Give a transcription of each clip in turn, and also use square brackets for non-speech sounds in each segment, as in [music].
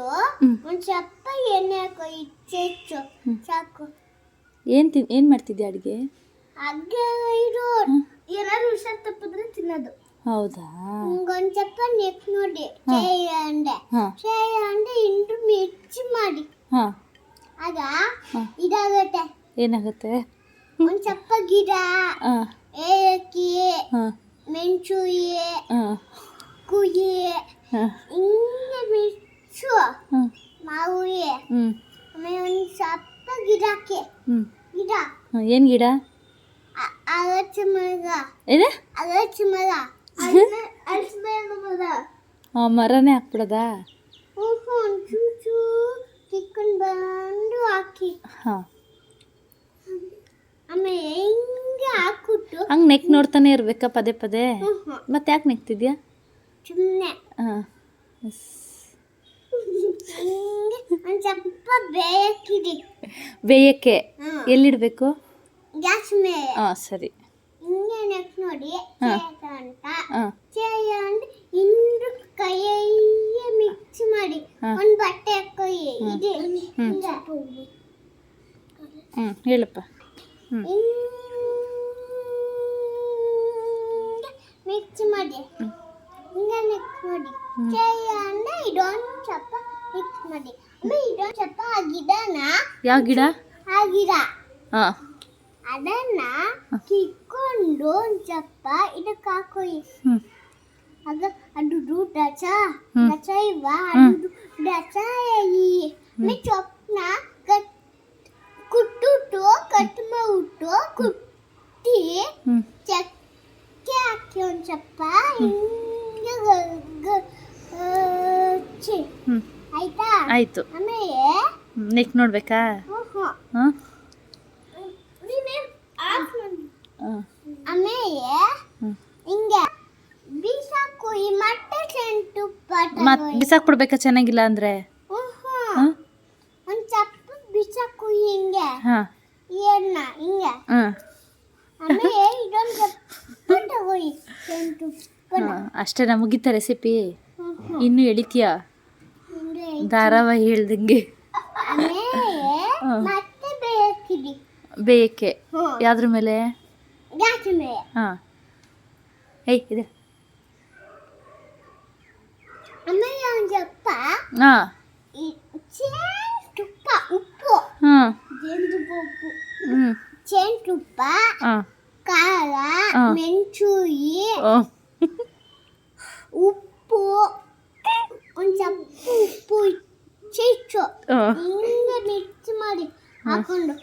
ಒಂದ್ ಸ್ವಲ್ಪ ಎಣ್ಣೆ ಹಾಕೋ ಹೆಚ್ಚು. ಸಾಕು. ಏನು ತಿನ್ ಏನು ಮಾಡ್ತಿದ್ದೆ ಅಡುಗೆ? ಹಾಗೆ ಇದು ಏನಾದ್ರು ಹುಷಾರ್ ತಪ್ಪಿದ್ರೆ ತಿನ್ನೋದು. ಹೌದಾ? ಒಂದ್ ಸ್ವಲ್ಪ ನೆಕ್ ನೋಡಿ. ಚೇಯ ಅಂಡೆ ಇಂಟು ಮಿರ್ಚಿ ಮಾಡಿ. ಹಾಂ. ಆಗ ಇದಾಗುತ್ತೆ. ಏನಾಗುತ್ತೆ? ಒಂದ್ ಸ್ವಲ್ಪ ಗಿಡ ಹಾಂ. ಏಲಕ್ಕಿ ಹಾಂ. ಮೆಣಸುಯಿ ಹಾಂ. ಕುಯಿ ಹಿಂಗೆ ಮಿರ್ಚು ಹಾಂ ಮಾವುಯಿ. ಹ್ಞೂ ಆಮೇಲೆ ಸಪ್ಪ ಸ್ವಲ್ಪ ಗಿಡಕ್ಕೆ ಹ್ಞೂ ಗಿಡ. ಏನು ಗಿಡ? ಅಗಚ್ಚ ಮರ ಏನೇ? ಅಗಚ್ಚ ಮರ. ಅಲ್ಸ್ಬೇಡ ಮರ ಹಾಂ ಮರನೇ ಹಾಕ್ಬಿಡೋದಾ? ಹ್ಞೂ ಚೂಚು ಕಿತ್ಕೊಂಡು ಬಂದು ಹಾಕಿ. ಹಾಂ. ಆಮೇಲೆ ಹಿಂಗೆ ಹಾಕ್ಬಿಟ್ಟು. ಹಂಗೆ ನೆಕ್ ನೋಡ್ತಾನೆ ಇರ್ಬೇಕಾ ಪದೇ ಪದೇ. ಮತ್ತೆ ಯಾಕೆ ನೆಕ್ತಿದ್ಯಾ? ಸುಮ್ಮನೆ ಹಾಂ. ಒಂದು ಸ್ವಲ್ಪ ಬೇಯಕ್ಕಿಡಿ ಬೇಯಕ್ಕೆ ಎಲ್ಲಿ ಎಲ್ಲಿಡಬೇಕು? ಗ್ಯಾಸ್ ಮೇಲೆ. ಹಾಂ ಸರಿ. ಹಿಂಗೆ ನೆಕ್ಸ್ಟ್ ನೋಡಿ. ಹಾ. ಅಂತ. ಹಾಂ. ಚೇಯ ಅಂದ್ರೆ ಕೈಯೇ ಮಿಕ್ಸ್ ಮಾಡಿ. ಹಾ. ಒಂದು ಬಟ್ಟೆ ಹಾಕೊಳ್ಳಿ. ಇದೆ. ಹಿಂಗೆ ಹ್ಞೂ ಹೇಳಪ್ಪ. ಮಿಕ್ಸ್ ಮಾಡಿ. ಹಿಂಗೆ ನೆಕ್ಸ್ಟ್ ನೋಡಿ. ಚೇಯ ಅಂದ್ರೆ ಇದೊಂದು ಸ್ವಲ್ಪ ಮಿಕ್ಸ್ ಮಾಡಿ. ಸ್ವಲ್ಪ ಗಿಡನ ಯಾವ ಗಿಡ? ಆ ಗಿಡ. ಹಾಂ ಅದನ್ನ ಕಿತ್ಕೊಂಡು ಚಪ್ಪ ಸ್ವಲ್ಪ ಇದಕ್ಕೆ ಹಾಕೊಳ್ಳಿ ಆಗ ಅದು ರೂಟ್ ಹ್ಮ್. ಡಚ ಇವ. ಅದು ಈ ಮೇ ಚೊಪ್ನ ಕಟ್ ಕುಟ್ಟುಟ್ಟು ಕಟ್ ಮಾಡ್ಬಿಟ್ಟು ಕುಟ್ಟಿ ಚಕ್ಕೆ ಹಾಕಿ ಒಂದು ಸ್ವಲ್ಪ ಹಿಂಗೆ ಚಿ. ಆಯ್ತಾ. ನೆಕ್ ನೋಡ್ಬೇಕಾ. ಹಾಂ? ಬೀಸಾಕು ಚೆನ್ನಾಗಿಲ್ಲ ಅಂದ್ರೆ? ಬಿಸಾಕು ಹಿಂಗೆ. ಹಿಂಗೆ. ಆಮೇಲೆ ಇದೊಂದು ಅಷ್ಟೇನಾ ಮುಗಿತಾ ರೆಸಿಪಿ ಇನ್ನು ಎಳಿತೀಯಾ? ಧಾರಾವಾಹಿ ಹೇಳ್ದಂಗೆ ಬೇಯಕ್ಕೆ ಹ್ಞೂ. ಯಾವ್ದ್ರ ಮೇಲೆ? ಹಾಂ. ಏಯ್ ಇದೆ. ಹಾಂ. ಉಪ್ಪು. ಹಾಂ ಜೇನುತುಪ್ಪ ಉಪ್ಪು. ಹ್ಞೂ. ಚೇನ್ ತುಪ್ಪ ಹಾಂ. ಖಾರ ಹಾ. ಮೆಣಸುಯಿ ಉಪ್ಪು. ಒಂದು ಸ್ವಲ್ಪ ಉಪ್ಪು ಚಿಚ್ಚು ಹಾಂ ಹಿಂಗೆ ಮಿಕ್ಸ್ ಮಾಡಿ ಹಾಕೊಂಡು.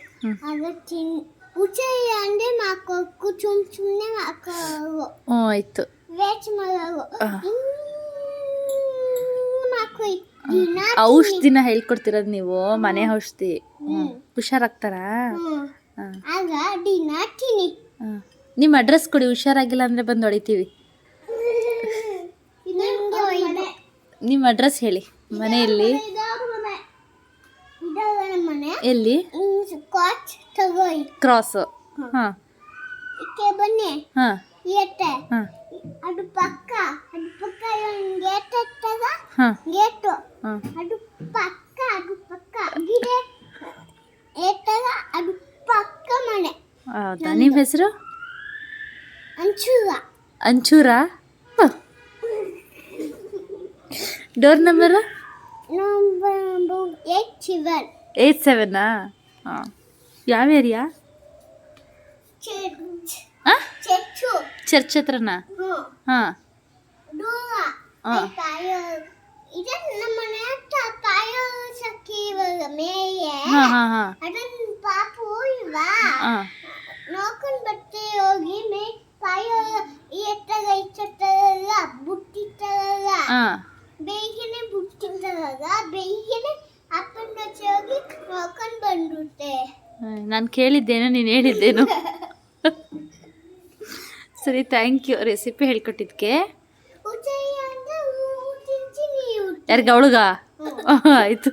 ಆಗ ತಿನ್ ಉಚ್ಚಯ ಅಂದ್ರೆ ಹಾಕೋಕು ಸುಮ್ ಸುಮ್ಮನೆ ಹಾಕೋವು ಆಯ್ತು. ವೇಸ್ಟ್ ಮಾಡೋವು ಆ. ಹಾಕಿ ದಿನ ಔಷಧಿನ ಹೇಳ್ಕೊಡ್ತಿರೋದು ನೀವು ಮನೆ ಔಷಧಿ. ಹುಷಾರಾಗ್ತಾರ? ಆಗ ದಿನ ತಿನ್ನಿ ನಿಮ್ಮ ಅಡ್ರೆಸ್ ಕೊಡಿ ಹುಷಾರಾಗಿಲ್ಲ ಅಂದ್ರೆ ಬಂದು ಹೊಡಿತೀವಿ. ನಿಮ್ಮ ಅಡ್ರೆಸ್ ಹೇಳಿ. ಮನೆಯಲ್ಲಿ? ಎಲ್ಲಿ? ಕ್ರಾಸ್ ಹಾಂ. ಬನ್ನಿ. ಹಾಂ. ಹಾಂ. ಅದು ಪಕ್ಕ. ಅದು ಪಕ್ಕ ಗೇಟ್ ಹತ್ತಾಗ ಗೇಟು ಹಾಂ. ಅದು ಪಕ್ಕ ಅದು ಪಕ್ಕ. ಗಿಡ ಏಟಾಗ ಅದು ಪಕ್ಕ ಮನೆ. ಹೌದಾ? ನಿಮ್ಮ ಹೆಸರು? ಅಂಚೂರ. ಅಂಚೂರಾ? ಡೋರ್ ನಂಬರು ಸೆವೆನ್ ಏಯ್ಟ್ ಸೆವೆನ್ನಾ ಹಾಂ ಯಾವ ಏರಿಯಾ ಚರ್ಚ್ ಹತ್ರನಾ? ಹಾಂ. ಹಾಂ. ಹಾಂ ಹಾಂ ಹಾಂ ಅದನ್ನ ಪಾಪು ಇಲ್ವಾ ಹಾಂ ನೋಡ್ಕೊಂಡು ಬರ್ತೆ ಹೋಗಿ ಮೇ ಕಾಯೋ ಎತ್ತಾಗ ಇಚ್ಚತ್ತಾಗ ಬುಟ್ಟಿತ್ತಾಗ ಹಾಂ ಬೇಗನೆ ಬುಟ್ಟಿತ್ತಾಗ ಬೇಗನೆ ಅಪ್ಪನ ಜೊತೆ ಹೋಗಿ ನಾನು ಕೇಳಿದ್ದೇನೋ ನೀನು ಹೇಳಿದ್ದೇನು. [laughs] ಸರಿ ಥ್ಯಾಂಕ್ ಯು ರೆಸಿಪಿ ಹೇಳ್ಕೊಟ್ಟಿದ್ಕೆ. ಯಾರಿಗ ಅವಳುಗ? ಆಯಿತು.